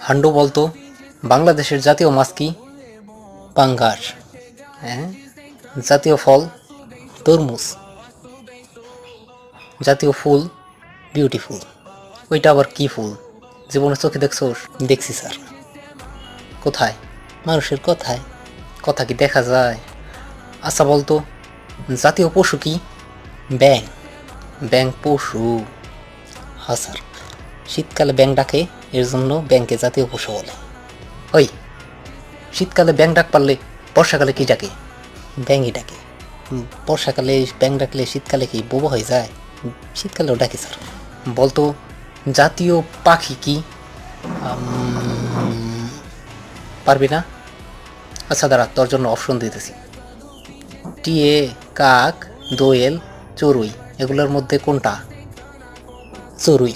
হান্ডু বলতো, বাংলাদেশের জাতীয় মাছ কি? পাঙ্গাস। হ্যাঁ? জাতীয় ফল? তরমুজ। জাতীয় ফুল? বিউটিফুল। ওইটা আবার কি ফুল? জীবনে চোখে দেখছ? দেখছি, স্যার। কোথায়? মানুষের কথায়। কথা কি দেখা যায়? আচ্ছা বলতো, জাতীয় পশু কি? ব্যাং ব্যাং পশু। হ্যাঁ স্যার। শীতকালে ব্যাং ডাকে এর জন্য ব্যাংকে জাতীয় পশু বলে। ওই, শীতকালে ব্যাং ডাক পারলে বর্ষাকালে কি ডাকে? ব্যাংই ডাকে। বর্ষাকালে ব্যাং ডাকলে শীতকালে কি বোবা হয়ে যায়? শীতকালেও ডাকে স্যার। বলতো, জাতীয় পাখি কি? পারবি না? আচ্ছা দাঁড়া, তোর জন্য অপশন দিতেছি। টিয়ে কাক, দোয়েল, চড়ুই, এগুলোর মধ্যে কোনটা? চড়ুই।